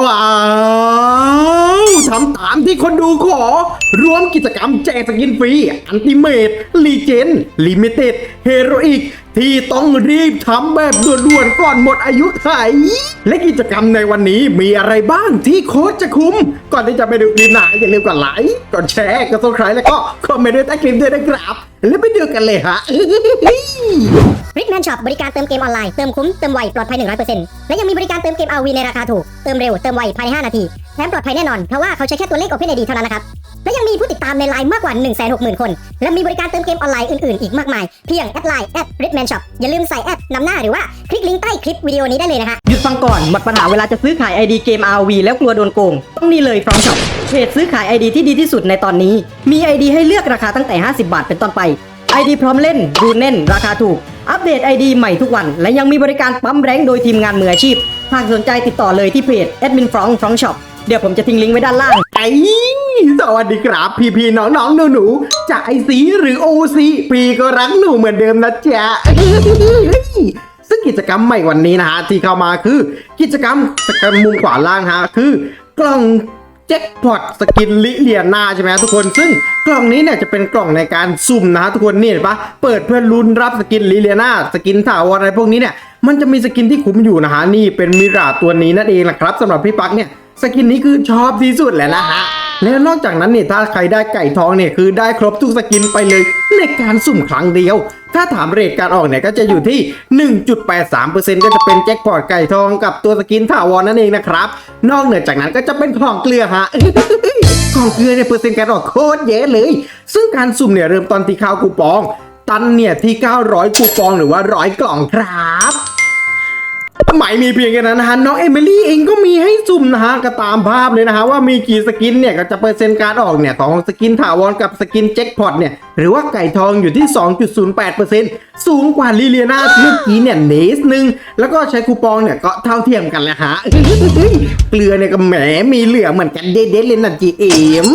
ว้าวทำตามที่คนดูขอ รวมกิจกรรมแจกสกินฟรี อันติเมตลีเจนลิมิเต็ด เฮโรอีก ที่ต้องรีบทำแบบด่วนๆก่อนหมดอายุไข และกิจกรรมในวันนี้มีอะไรบ้างที่โค้ชจะคุ้ม ก่อนที่จะไปดูคลิปหนาอย่าลืมกดไลค์ กดแชร์ กดซับสไครต์แล้วก็คอมเมนต์ด้วยใต้คลิปด้วยนะครับ แล้วไปดูกันเลยฮะ ริกแมนช็อปบริการเติมเกมออนไลน์ เติมคุ้ม เติมไว ปลอดภัย 100%และยังมีบริการเติมเกม RV ในราคาถูก เติมเร็ว เติมไว ภายใน 5 นาที แถมปลอดภัยแน่นอน เพราะว่าเขาใช้แค่ตัวเลข OpenID เท่านั้นนะครับ และยังมีผู้ติดตามในไลน์มากกว่า 160,000 คน และมีบริการเติมเกมออนไลน์อื่น ๆ อีกมากมาย เพียงแอดไลน์แอดริกแมนช็อปอย่าลืมใส่แอดนำหน้าหรือว่าคลิกลิงก์ใต้คลิปวิดีโอนี้ได้เลยนะฮะหยุดฟังก่อน หมดปัญหาเวลาจะซื้อขาย ID เกม RV แล้วกลัวโดนโกง ต้องนี่เลยฟรองช็อปเพจซื้อขาย ID ที่ดีที่สุดในตอนนี้ มี ID ให้เลือกราคาตั้งแต่ 50 บาทเป็นต้นไป ID พร้อมเล่นดูแน่น ราคาถูก อัปเดต ID ใหม่ทุกวัน และยังมีบริการปั๊มแรงโดยทีมงานมืออาชีพ หากสนใจติดต่อเลยที่เพจ Admin f r o n g f r o n g Shop เดี๋ยวผมจะทิ้งลิงก์ไว้ด้านล่าง ไอ้สวัสดีครับ พี่พี่น้องน้องหนูหนูๆจากไอซีหรือโอซีพี่ก็รักหนูเหมือนเดิมนะจ๊ะซึ่งกิจกรรมใหม่วันนี้นะฮะที่เข้ามาคือ กิจกรรมสกรรมมุมขวาล่างฮะคือกล่องแจ็คพอตสกินลิเลียนาใช่ไหมทุกคนซึ่ง กล่องนี้เนี่ยจะเป็นกล่องในการสุ่มนะฮะทุกคนนี่เห็นปะเปิดเพื่อลุ้นรับสกินลิเลียนาสกินถาวรอะไรพวกนี้เนี่ยมันจะมีสกินที่คุ้มอยู่นะฮะนี่เป็นมิราตัวนี้นั่นเองนะครับสำหรับพี่ปักเนี่ยสกินนี้คือชอบที่สุดแหละนะฮะแล้วนอกจากนั้นเนี่ยถ้าใครได้ไก่ทองเนี่ยคือได้ครบทุกสกินไปเลยในการสุ่มครั้งเดียว ถ้าถามเรทการออกเนี่ยก็จะอยู่ที่ 1.83%ก็จะเป็นแจ็คพอตไก่ทองกับตัวสกินถาวรนั่นเองนะครับ นอกเหนือจากนั้นก็จะเป็นของเกลือฮะ ของเกลือเนี่ยเปอร์เซ็นต์การออกโคตรเยอะเลย ซึ่งการสุ่มเนี่ยเริ่มตอนที่ข้าวคูปอง ตันเนี่ยที่ 900 คูปองหรือว่าร้อยกล่องครับ ไม่มีเพียงแค่นั้นนะฮะน้องเอมิลี่เองก็มีให้สุ่มนะฮะก็ตามภาพเลยนะฮะว่ามีกี่สกินเนี่ยก็จะเปอร์เซ็นต์การออกเนี่ยของสกินถาวรกับสกินแจ็คพอตเนี่ยหรือว่าไก่ทองอยู่ที่ 2.08%สูงกว่าลิเลียนาเมื่อกี้เนี่ยเนสหนึ่งแล้วก็ใช้คูปองเนี่ยก็เท่าเทียมกันแหละฮะเกลือเนี่ยก็แหมมีเหลือเหมือนกันเด็ดๆเลยนะจีเอ็ม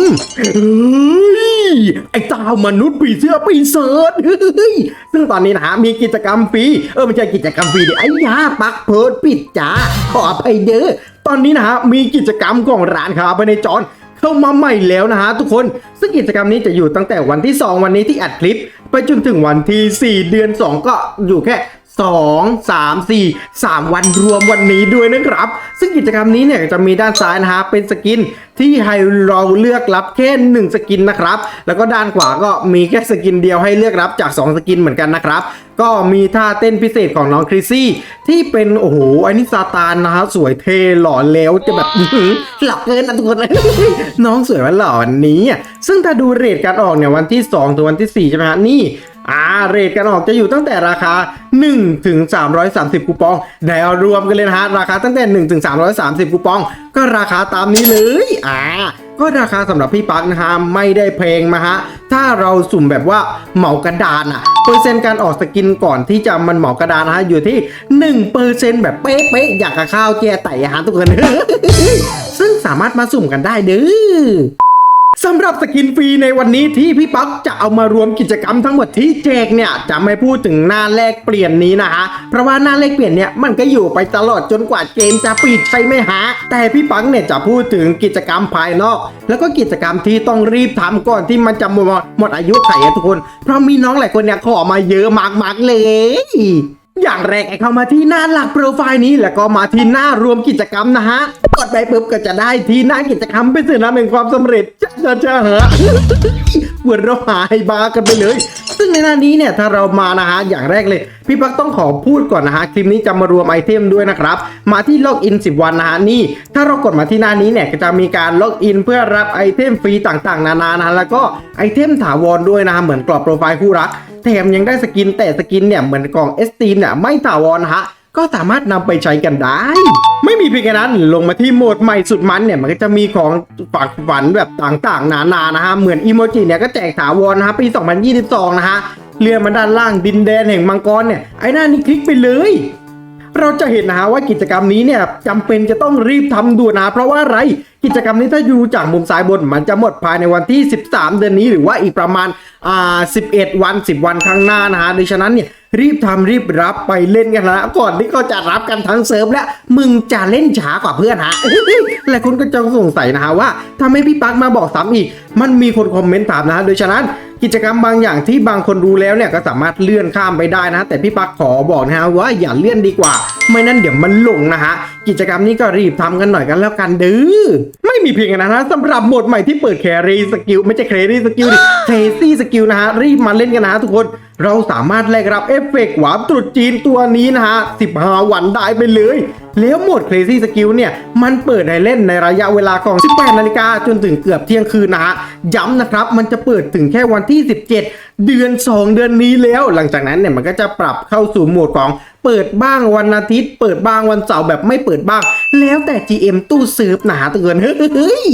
เฮ้ยไอ้ตามนุษย์ปีเสื้อปีเสิร์ชเฮ้ยซึ่งตอนนี้นะฮะมีกิจกรรมฟรีเออไม่ใช่กิจกรรมฟรีดิไอ้ยาปักเพร์ดปิดจ้าขออภัยเด้อตอนนี้นะฮะมีกิจกรรมของร้านค้าไปในจอนเข้ามาใหม่แล้วนะฮะทุกคน ซึ่งกิจกรรมนี้จะอยู่ตั้งแต่วันที่ 2 วันนี้ที่อัดคลิป ไปจนถึงวันที่ 4 เดือน 2 ก็อยู่แค่ 2 3 4 3 วันรวมวันนี้ด้วยนะครับ ซึ่งกิจกรรมนี้เนี่ยจะมีด้านซ้ายนะฮะเป็นสกินที่ให้เราเลือกรับแค่1สกินนะครับ แล้วก็ด้านขวาก็มีแค่สกินเดียวให้เลือกรับจาก 2 สกินเหมือนกันนะครับ ก็มีท่าเต้นพิเศษของน้องคริสซี่ที่เป็นโอ้โหอันนี้ซาตานนะฮะสวยเทหล่อแล้วจะแบบหลับเกินนะทุกคนน้องสวยวันหล่อวันนี้อะซึ่งถ้าดูเรทการออกเนี่ยวันที่2ถึงวันที่4ใช่ไหมฮะนี่ อ่าเรทการออกจะอยู่ตั้งแต่ราคา 1 ถึง 330 คูปองแนวรวมกันเลยนะฮะราคาตั้งแต่ 1 ถึง 330 คูปอง ก็ราคาตามนี้เลยอ่าก็ราคาสำหรับพี่ปักนะฮะไม่ได้แพงนะฮะถ้าเราสุ่มแบบว่าเหมากระดานอะเปอร์เซ็นต์การออกสกินก่อนที่จะมันเหมากระดานนะฮะอยู่ที่1เปอร์เซ็นต์แบบเป๊ะๆอยากกับข้าวแก่ไต่อะฮะทุกคนซึ่งสามารถมาสุ่มกันได้เด้อ สำหรับสกินฟรีในวันนี้ที่พี่ปั๊กจะเอามารวมกิจกรรมทั้งหมดที่แจกเนี่ยจะไม่พูดถึงหน้าแลกเปลี่ยนนี้นะฮะเพราะว่าหน้าแลกเปลี่ยนเนี่ยมันก็อยู่ไปตลอดจนกว่าเกมจะปิดใช่ไหมฮะแต่พี่ปั๊กเนี่ยจะพูดถึงกิจกรรมภายนอก แล้วก็กิจกรรมที่ต้องรีบทำก่อนที่มันจะหมดหมดอายุไขอะทุกคน เพราะมีน้องหลายคนเนี่ยขอมาเยอะมากๆเลย อย่างแรกให้เข้ามาที่หน้าหลักโปรไฟล์นี้ แล้วก็มาที่หน้ารวมกิจกรรมนะฮะ กดไปปุ๊บก็จะได้ที่หน้ากิจกรรมเป็นสื่อนำแห่งความสำเร็จจ้าจ้าฮะปวดเราหายบากันไปเลย ซึ่งในหน้านี้เนี่ยถ้าเรามานะฮะอย่างแรกเลย พี่ปักต้องขอพูดก่อนนะฮะคลิปนี้จะมารวมไอเทมด้วยนะครับ มาที่ล็อกอิน 10 วันนะฮะนี่ ถ้าเรากดมาที่หน้านี้เนี่ยก็จะมีการล็อกอินเพื่อรับไอเทมฟรีต่างๆ นานานะแล้วก็ไอเทมถาวรด้วยนะฮะเหมือนกรอบโปรไฟล์คู่รัก แถมยังได้สกินแต่สกินเนี่ยเหมือนกล่องเอสตีนเนี่ยไม่ถาวรฮะก็สามารถนำไปใช้กันได้ ไม่มีเพียงแค่นั้นลงมาที่โหมดใหม่สุดมันเนี่ยมันก็จะมีของฝากฝันแบบต่างๆ นานานะฮะเหมือนอีโมจิเนี่ยก็แจกถาวรนะฮะปี 2022 นะฮะเลื่อนมาด้านล่างดินแดนแห่งมังกรเนี่ยไอ้หน้านี่คลิกไปเลยเราจะเห็นนะฮะว่ากิจกรรมนี้เนี่ยจำเป็นจะต้องรีบทำด่วนนะเพราะว่าอะไรกิจกรรมนี้ถ้าดูจากมุมซ้ายบนมันจะหมดภายในวันที่ 13 เดือนนี้หรือว่าอีกประมาณอ่า11 วัน 10 วันข้างหน้านะฮะดังฉะนั้นเนี่ยรีบทำรีบรับไปเล่นกันนะก่อนที่เขาจะรับกันทั้งเซิร์ฟแล้วมึงจะเล่นช้ากว่าเพื่อนฮะหลายคนก็จะสงสัยนะฮะว่าทำไมพี่ปักมาบอกซ้ำอีก มันมีคนคอมเมนต์ถามนะฮะโดยฉะนั้นกิจกรรมบางอย่างที่บางคนรู้แล้วเนี่ยก็สามารถเลื่อนข้ามไปได้นะ แต่พี่ปักขอบอกนะฮะว่าอย่าเลื่อนดีกว่า ไม่นั้นเดี๋ยวมันหลงนะฮะกิจกรรมนี้ก็รีบทำกันหน่อยกันแล้วกันเด้อไม่มีเพียงแค่นั้นนะสำหรับโหมดใหม่ที่เปิดแครีสกิลไม่ใช่แครีสกิลดิเทซี่สกิลนะฮะรีบมาเล่นกันนะฮะทุกคน เราสามารถแลกรับเอฟเฟกต์หวานตรุษจีนตัวนี้นะฮะ 15 วันได้ไปเลย แล้วโหมด Crazy Skill เนี่ย มันเปิดให้เล่นในระยะเวลาของ 18 นาฬิกาจนถึงเกือบเที่ยงคืนนะฮะ ย้ำนะครับ มันจะเปิดถึงแค่วันที่ 17 เดือน 2 เดือนนี้แล้ว หลังจากนั้นเนี่ย มันก็จะปรับเข้าสู่โหมดของเปิดบ้างวันอาทิตย์ เปิดบ้างวันเสาร์แบบไม่เปิดบ้าง แล้วแต่ GM ตู้เซิร์ฟนะฮะเตือนเฮ้ย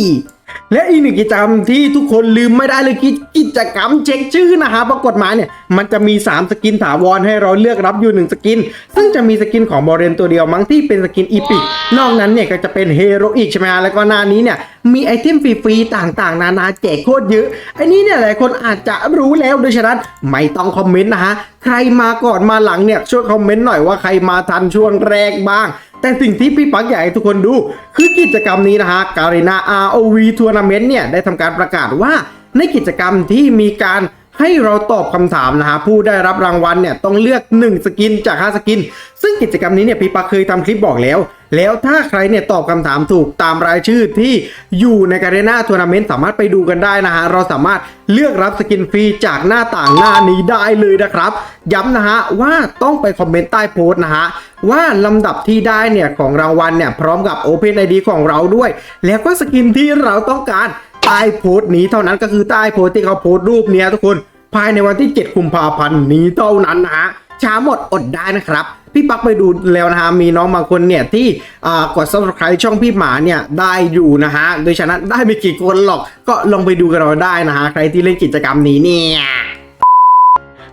และอีกหนึ่งกิจกรรมที่ทุกคนลืมไม่ได้เลยคือกิจกรรมเช็คชื่อนะฮะปรากฏหมายเนี่ยมันจะมี 3 สกินถาวรให้เราเลือกรับอยู่ 1 สกิน ซึ่งจะมีสกินของบอเรนตัวเดียวมั้งที่เป็นสกินอีพิกนอกนั้นเนี่ยก็จะเป็นเฮโรอีกใช่ไหมฮะแล้วก็หน้านี้เนี่ยมีไอเทมฟรีๆต่างๆ นานาแจกโคตรเยอะไอ้นี้เนี่ยหลายคนอาจจะรู้แล้วโดยฉะนั้นไม่ต้องคอมเมนต์นะฮะใครมาก่อนมาหลังเนี่ยช่วยคอมเมนต์หน่อยว่าใครมาทันช่วงแรกบ้าง แต่สิ่งที่พี่ปักอยากให้ทุกคนดู คือกิจกรรมนี้นะฮะการีนา ROV ทัวร์นาเมนต์เนี่ยได้ทำการประกาศว่าในกิจกรรมที่มีการ ให้เราตอบคำถามนะฮะผู้ได้รับรางวัลเนี่ยต้องเลือก 1 สกินจาก 5 สกิน ซึ่งกิจกรรมนี้เนี่ยพี่ปักเคยทำคลิปบอกแล้ว แล้วถ้าใครเนี่ยตอบคำถามถูกตามรายชื่อที่อยู่ในการีนาทัวร์นาเมนต์สามารถไปดูกันได้นะฮะเราสามารถเลือกรับสกินฟรีจากหน้าต่างหน้านี้ได้เลยนะครับ ย้ำนะฮะว่าต้องไปคอมเมนต์ใต้โพสต์นะฮะว่าลำดับที่ได้เนี่ยของรางวัลเนี่ยพร้อมกับ Open ID ของเราด้วย แล้วก็สกินที่เราต้องการ ใต้โพสต์นี้เท่านั้นก็คือใต้โพสต์ที่เขาโพสต์รูปเนี้ยทุกคนภายในวันที่ 7 กุมภาพันธ์นี้เท่านั้นนะฮะช้าหมดอดได้นะครับ พี่ปักไปดูแล้วนะฮะ มีน้องบางคนเนี่ย ที่อ่ากด subscribe ช่องพี่หมาเนี่ย ได้อยู่นะฮะ โดยฉะนั้นได้ไม่กี่คนหรอกก็ลองไปดูกันเราได้นะฮะ ใครที่เล่นกิจกรรมนี้เนี่ย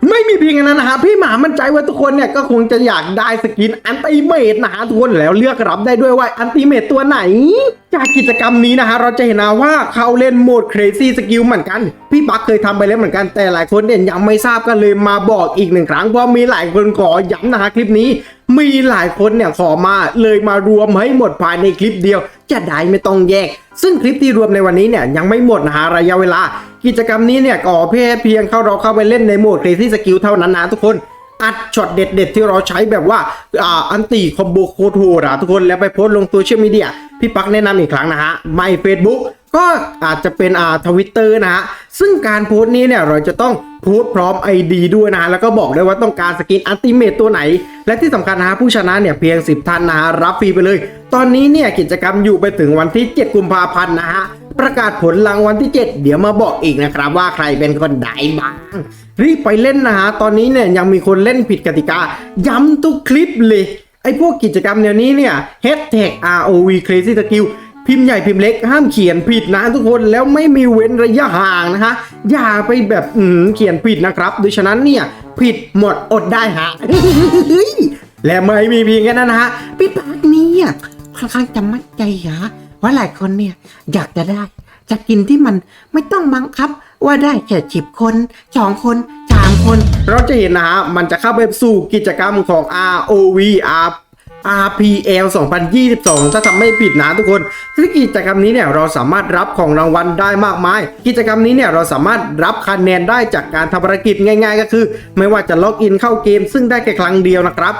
ไม่มีเพียงนั้นนะฮะพี่หมามั่นใจว่าทุกคนเนี่ยก็คงจะอยากได้สกินอันติเมตนะฮะทุกคนแล้วเลือกรับได้ด้วยว่าอันติเมตตัวไหน จากกิจกรรมนี้นะฮะเราจะเห็นนะว่าเขาเล่นโหมด crazy skill เหมือนกัน พี่ปักเคยทำไปแล้วเหมือนกันแต่หลายคนเนี่ยยังไม่ทราบกันเลยมาบอกอีกหนึ่งครั้งเพราะมีหลายคนขอย้ำนะฮะคลิปนี้ มีหลายคนเนี่ยขอมาเลยมารวมให้หมดภายในคลิปเดียว จะได้ไม่ต้องแยก ซึ่งคลิปที่รวมในวันนี้เนี่ยยังไม่หมดนะฮะระยะเวลา กิจกรรมนี้เนี่ยก่อเพศเพียงเข้าเราเข้าไปเล่นในโหมด Crazy Skill เท่านั้นนะทุกคนอัดช็อตเด็ดๆ ที่เราใช้แบบว่าอ่าอันตีคอมโบโคตรโหดอะทุกคนแล้วไปโพสต์ลงโซเชียลมีเดียพี่ปักแนะนำอีกครั้งนะฮะไม่ Facebook ก็อาจจะเป็นอ่าทวิตเตอร์นะฮะซึ่งการโพสต์นี้เนี่ยเราจะต้องโพสต์พร้อม ID ด้วยนะฮะแล้วก็บอกได้ว่าต้องการสกินอัลติเมตตัวไหน และที่สำคัญนะฮะผู้ชนะเนี่ยเพียง 10ท่านนะฮะรับฟรีไปเลย ตอนนี้เนี่ยกิจกรรมอยู่ไปถึงวันที่ 7 กุมภาพันธ์นะฮะประกาศผลรางวัลที่ 7 เดี๋ยวมาบอกอีกนะครับ ว่าใครเป็นคนใดบ้างรีบไปเล่นนะฮะตอนนี้เนี่ยยังมีคนเล่นผิดกติกา ย้ำทุกคลิปเลยไอ้พวกกิจกรรมแนวนี้เนี่ย hashtag ROV Crazy Skill พิมพ์ใหญ่พิมพ์เล็กห้ามเขียนผิดนะทุกคนแล้วไม่มีเว้นระยะห่างนะฮะอย่าไปแบบอืมเขียนผิดนะครับดยฉะนั้นเนี่ยผิดหมดอดได้ฮะและไม่มีเพียงแค่นั้นนะฮะพี่ปากเนี่ยค่อนข้างจะมั่นใจฮะว่าหลายคนเนี่ยอยากจะได้ จะกินที่มันไม่ต้องบังคับ ว่าได้แค่จิบคนสองคนสามคน เราจะเห็นนะฮะมันจะเข้าไปสู่กิจกรรมของ ROV R RPL 2022 ถ้าจำไม่ผิดนะทุกคนซึ่งกิจกรรมนี้เนี่ยเราสามารถรับของรางวัลได้มากมาย กิจกรรมนี้เนี่ยเราสามารถรับคะแนนได้จากการทำภารกิจง่าย ๆ ก็คือ ไม่ว่าจะล็อกอินเข้าเกม ซึ่งได้แค่ครั้งเดียวนะครับ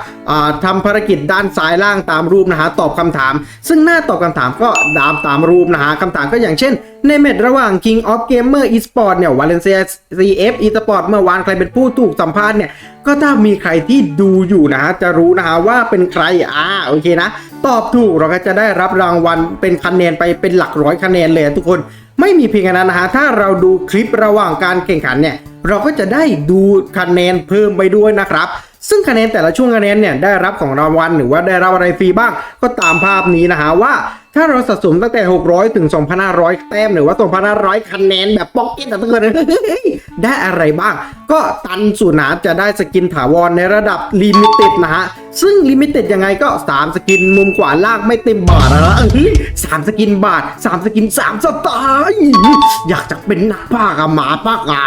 ทำภารกิจด้านซ้ายล่างตามรูปนะฮะตอบคำถาม ซึ่งหน้าตอบคำถามก็ตามตามรูปนะฮะคำถามก็อย่างเช่น ในแมตช์ระหว่าง King of Gamer Esport เนี่ยวาเลนเซีย CF Esport เมื่อวานใครเป็นผู้ถูกสัมภาษณ์เนี่ยก็ถ้ามีใครที่ดูอยู่นะฮะจะรู้นะฮะว่าเป็นใครอ่าโอเคนะ ตอบถูกเราก็จะได้รับรางวัลเป็นคะแนนไปเป็นหลักร้อยคะแนนเลยทุกคนไม่มีเพียงแค่นั้นนะฮะถ้าเราดูคลิประหว่างการแข่งขันเนี่ยเราก็จะได้ดูคะแนนเพิ่มไปด้วยนะครับ ซึ่งคะแนนแต่ละช่วงคะแนนเนี่ยได้รับของรางวัลหรือว่าได้รับอะไรฟรีบ้าง ก็ตามภาพนี้นะฮะว่า ถ้าเราสะสมตั้งแต่ 600 ถึง 2,500 แต้มหรือว่า 2,500 คะแนนแบบป๊อกเก็ตอะทุกคนเฮ้ยได้อะไรบ้าง ก็ตันสูนาจะได้สกินถาวรในระดับลิมิเต็ดนะฮะ ซึ่งลิมิเต็ดยังไงก็ 3 สกินมุมขวาล่างไม่เต็มบาทแล้วนะสามสกินบาท 3 สกิน 3 สไตล์อยากจะเป็นนักภาคอะหมาภาคอะ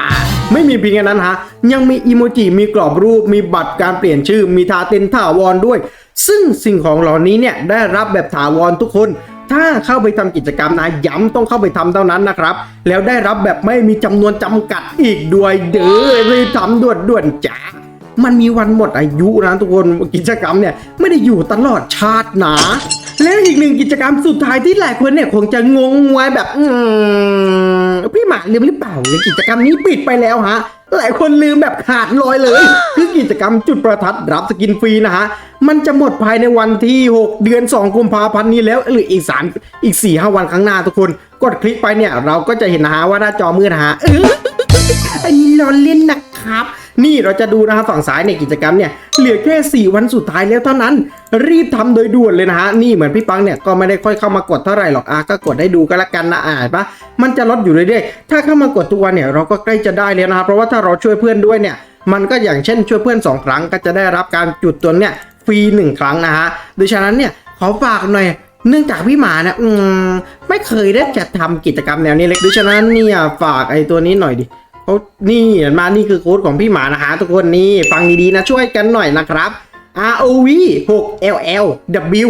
ไม่มีเพียงแค่นั้นฮะ ยังมีอีโมจิมีกรอบรูปมีบัตรการเปลี่ยนชื่อมีทาเต็นถาวรด้วย ซึ่งสิ่งของเหล่านี้เนี่ยได้รับแบบถาวรทุกคน ถ้าเข้าไปทำกิจกรรมนะย้ำต้องเข้าไปทำเท่านั้นนะครับ แล้วได้รับแบบไม่มีจำนวนจำกัดอีกด้วยเด้อรีบทำด่วนด่วนจ้ามันมีวันหมดอายุนะทุกคนกิจกรรมเนี่ยไม่ได้อยู่ตลอดชาตินะ แล้วอีกหนึ่งกิจกรรมสุดท้ายที่หลายคนเนี่ยคงจะงงงวยแบบอืมพี่หมาลืมหรือเปล่าเนี่ยกิจกรรมนี้ปิดไปแล้วฮะ หลายคนลืมแบบขาดลอยเลย คือกิจกรรมจุดประทัดรับสกินฟรีนะฮะ มันจะหมดภายในวันที่ 6 เดือน 2 กุมภาพันธ์นี้แล้วหรืออีก 3 อีก 4 5 วันข้างหน้าทุกคน กดคลิกไปเนี่ย เราก็จะเห็นนะฮะว่าหน้าจอมืดนะฮะเอออันนี้ล้อเล่นนะ ครับ นี่เราจะดูนะฮะฝั่งซ้ายในกิจกรรมเนี่ยเหลือแค่ 4 วันสุดท้ายแล้วเท่านั้น รีบทำโดยด่วนเลยนะฮะนี่เหมือนพี่ปังเนี่ยก็ไม่ได้ค่อยเข้ามากดเท่าไหร่หรอกอะก็กดให้ดูก็แล้วกันนะอ่านปะมันจะลดอยู่เรื่อยๆถ้าเข้ามากดทุกวันเนี่ยเราก็ใกล้จะได้แล้วนะครับเพราะว่าถ้าเราช่วยเพื่อนด้วยเนี่ยมันก็อย่างเช่นช่วยเพื่อน 2 ครั้งก็จะได้รับการจุดตัวเนี่ยฟรีหนึ่งครั้งนะฮะดยฉะนั้นเนี่ยขอฝากหน่อยเนื่องจากพี่หมาเนี่ยอืมไม่เคยได้จะทำกิจกรรมแนวนี้เลยดยฉะนั้นเนี่ยฝากไอ้ตัวนี้หน่อยดิ เขานี่เห็นมานี่คือโค้ดของพี่หมานะฮะทุกคนนี่ฟังดีๆนะช่วยกันหน่อยนะครับ ROV 6 LL W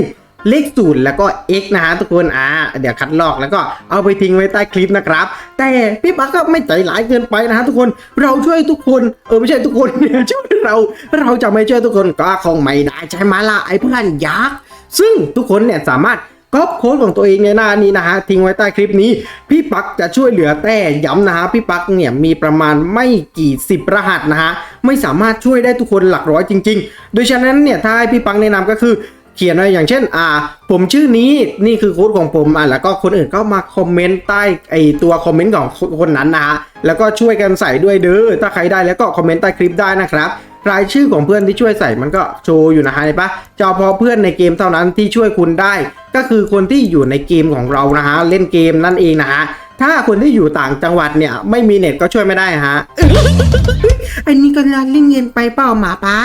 เลขศูนย์แล้วก็ X นะฮะทุกคนอ่าเดี๋ยวคัดลอกแล้วก็เอาไปทิ้งไว้ใต้คลิปนะครับ แต่พี่ปักก็ไม่ใจร้ายเกินไปนะฮะทุกคนเราช่วยทุกคนเออไม่ใช่ทุกคนเนี่ยช่วยเราเราจะไม่ช่วยทุกคนก็คงไม่ได้ใช่ไหมล่ะไอ้เพื่อนยักษ์ซึ่งทุกคนเนี่ยสามารถ ก๊อปโค้ดของตัวเองในหน้านี้นะฮะทิ้งไว้ใต้คลิปนี้ พี่ปักจะช่วยเหลือแต่ย้ำนะฮะพี่ปักเนี่ยมีประมาณไม่กี่สิบรหัสนะฮะไม่สามารถช่วยได้ทุกคนหลักร้อยจริง ๆ โดยฉะนั้นเนี่ยถ้าให้พี่ปักแนะนำก็คือ เขียนไว้อย่างเช่น อ่า ผมชื่อนี้นี่คือโค้ดของผมอะแล้วก็คนอื่นก็มาคอมเมนต์ใต้ไอตัวคอมเมนต์ของคนนั้นนะฮะแล้วก็ช่วยกันใส่ด้วยเด้อถ้าใครได้แล้วก็คอมเมนต์ใต้คลิปได้นะครับรายชื่อของเพื่อนที่ช่วยใส่มันก็โชว์อยู่นะฮะเห็นปะเฉพาะเพื่อนในเกมเท่านั้นที่ช่วยคุณได้ ก็คือคนที่อยู่ในเกมของเรานะฮะเล่นเกมนั่นเองนะฮะถ้าคนที่อยู่ต่างจังหวัดเนี่ยไม่มีเน็ตก็ช่วยไม่ได้ฮะอันนี้ก็น่าเล่นเงินไปเปล่าหมาป้า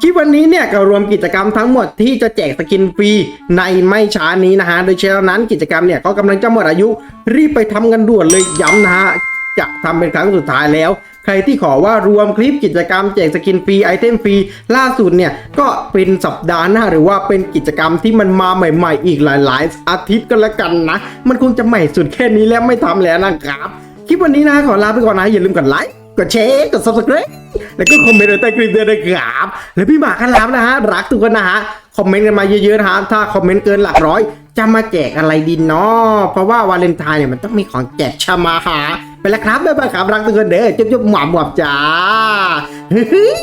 คลิปวันนี้เนี่ยก็รวมกิจกรรมทั้งหมดที่จะแจกสกินฟรีในไม่ช้านี้นะฮะ โดยเฉพาะนั้นกิจกรรมเนี่ยก็กำลังจะหมดอายุรีบไปทำกันด่วนเลยย้ำนะฮะจะทำเป็นครั้งสุดท้ายแล้ว ใครที่ขอว่ารวมคลิปกิจกรรมแจกสกินฟรีไอเทมฟรีล่าสุดเนี่ยก็เป็นสัปดาห์หน้าหรือว่าเป็นกิจกรรมที่มันมาใหม่ ๆ อีกหลาย ๆ อาทิตย์ก็แล้วกันนะ มันคงจะใหม่สุดแค่นี้แล้วไม่ทำแล้วนะครับคลิปวันนี้นะขอลาไปก่อนนะอย่าลืมกดไลค์ กดแชร์กด subscribe แล้วก็คอมเมนต์ใต้คลิปด้วยนะครับแล้วพี่หมากกันแล้วนะฮะรักทุกคนนะฮะคอมเมนต์กันมาเยอะๆนะฮะถ้าคอมเมนต์เกินหลักร้อย จะมาแจกอะไรดีเนาะเพราะว่าวาเลนไทน์เนี่ยมันต้องมีของแจกชามาหาไปแล้วครับบ๊ายบายครับรักทุกคนเด้อจุ๊บๆหมอบๆจ้าเฮ้ย